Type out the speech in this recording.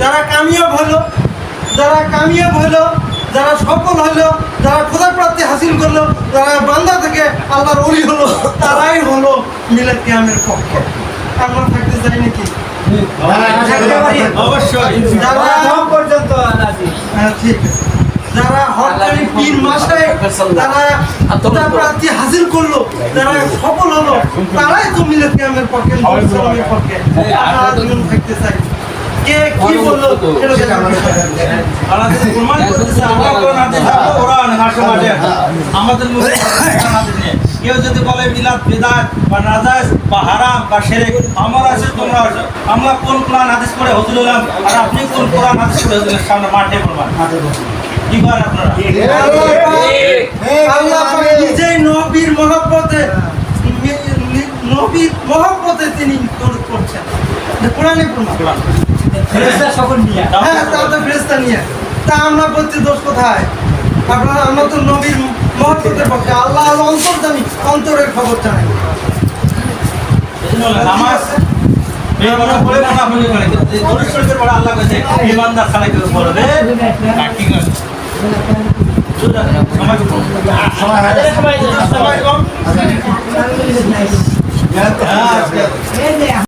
যারা কামিয়াব হলো যারা কামিয়াব হলো যারা সফল হলো যারা খোদার প্রাপ্তি হাসিল করল যারা বান্দা থেকে আল্লাহর অলি হলো তারাই হলো মিলাদ কিয়ামের পক্ষে। আমরা থাকতে চাই নাকি? অবশ্যই। যারা পর্যন্ত হ্যাঁ, ঠিক। আছে। যারা পীর তারা খোদার প্রাপ্তি হাসিল করল যারা সফল হলো তারাই তো মিলাদ কিয়ামের পক্ষে পক্ষে। থাকতে চাই। আমাদের মুখে কোরআন হাদিস নেই। কেউ যদি বলে মিলাদ বিদাত বা নাজাজ বা হারাম বা শেরেক আমার আছে তোমরা আছে। আমরা কোন কোরআন হাদিস পড়ে হুজুর হলাম? আর আপনি কোন কোরআন হাদিস পড়ে হুজুরের সামনে মাঠে প্রমাণ। কি করেন আপনারা। নিজেই নবীর মহব্বতে নবীর মহব্বতে তিনি করছেন। এটা কোরআনে প্রমাণ। হ্যাঁ তা তো ফেরেশতা নিয়ে। তা আমরা করছি দোষ কোথায়? আপনারা আমরা তো নবীর মহব্বতের পক্ষে আল্লাহ অন্তরের খবর আল্লাহ কাছে ইমানদার ছাড়া কেউ পড়বে না, ঠিক আছে। সময়